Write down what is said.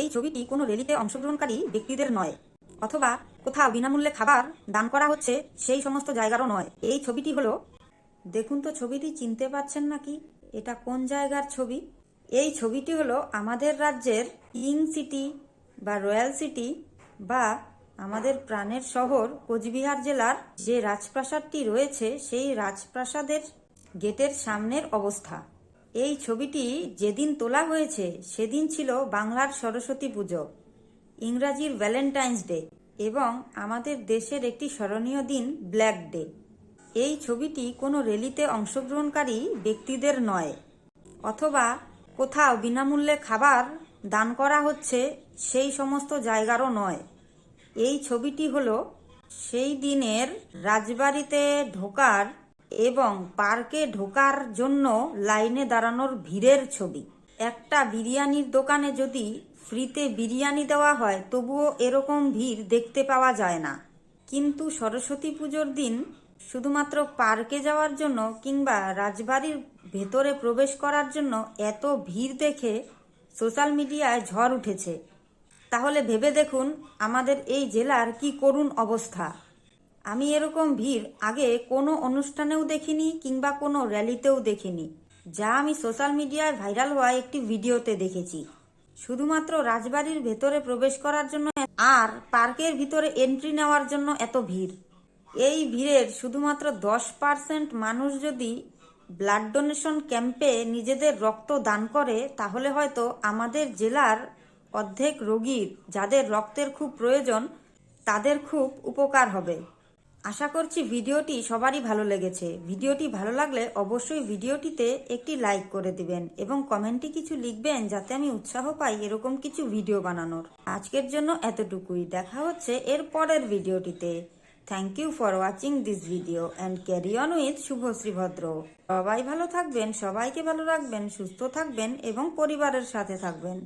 এই ছবিটি কোনো র্যালিতে অংশগ্রহণকারী ব্যক্তিদের নয়, অথবা কোথাও বিনামূল্যে খাবার দান করা হচ্ছে সেই সমস্ত জায়গারও নয়। এই ছবিটি হলো, দেখুন তো ছবিটি, চিনতে পারছেন নাকি? এটা কোন জায়গার ছবি? এই ছবিটি হলো আমাদের রাজ্যের ইং সিটি বা রয়্যাল সিটি বা আমাদের প্রাণের শহর কোচবিহার জেলার যে রাজপ্রাসাদটি রয়েছে, সেই রাজপ্রাসাদের গেটের সামনের অবস্থা। এই ছবিটি যেদিন তোলা হয়েছে, সেদিন ছিল বাংলার সরস্বতী পুজো, ইংরাজির ভ্যালেন্টাইন্স ডে এবং আমাদের দেশের একটি স্মরণীয় দিন, ব্ল্যাক ডে। এই ছবিটি কোনো র্যালিতে অংশগ্রহণকারী ব্যক্তিদের নয়, অথবা কোথাও বিনামূল্যে খাবার দান করা হচ্ছে সেই সমস্ত জায়গারও নয়। এই ছবিটি হলো সেই দিনের রাজবাড়িতে ঢোকার এবং পার্কে ঢোকার জন্য লাইনে দাঁড়ানোর ভিড়ের ছবি। একটা বিরিয়ানির দোকানে যদি ফ্রিতে বিরিয়ানি দেওয়া হয়, তবুও এরকম ভিড় দেখতে পাওয়া যায় না। কিন্তু সরস্বতী পুজোর দিন শুধুমাত্র পার্কে যাওয়ার জন্য কিংবা রাজবাড়ির ভেতরে প্রবেশ করার জন্য এত ভিড় দেখে সোশ্যাল মিডিয়ায় ঝড় উঠেছে। তাহলে ভেবে দেখুন, আমাদের এই জেলার কি করুণ অবস্থা। আমি এরকম ভিড় আগে কোনো অনুষ্ঠানেও দেখিনি কিংবা কোনো র্যালিতেও দেখিনি, যা আমি সোশ্যাল মিডিয়ায় ভাইরাল হওয়া একটি ভিডিওতে দেখেছি। শুধুমাত্র রাজবাড়ির ভেতরে প্রবেশ করার জন্য আর পার্কের ভিতরে এন্ট্রি নেওয়ার জন্য এত ভিড়। এই ভিড়ের শুধুমাত্র দশ পার্সেন্ট মানুষ যদি ব্লাড ডোনেশন ক্যাম্পে নিজেদের রক্ত দান করে, তাহলে হয়তো আমাদের জেলার অর্ধেক রোগীর যাদের রক্তের খুব প্রয়োজন, তাদের খুব উপকার হবে। আশা করছি ভিডিওটি সবারই ভালো লেগেছে। ভিডিওটি ভালো লাগলে অবশ্যই ভিডিওটিতে একটি লাইক করে দিবেন এবং কমেন্টে কিছু লিখবেন যাতে আমি উৎসাহ পাই এরকম কিছু ভিডিও বানানোর। আজকের জন্য এতটুকুই। দেখা হচ্ছে এর পরের ভিডিওটিতে। Thank you for watching this video and carry on with Subhashree Bhadra. সবাই ভালো থাকবেন, সবাইকে ভালো রাখবেন, সুস্থ থাকবেন এবং পরিবারের সাথে থাকবেন।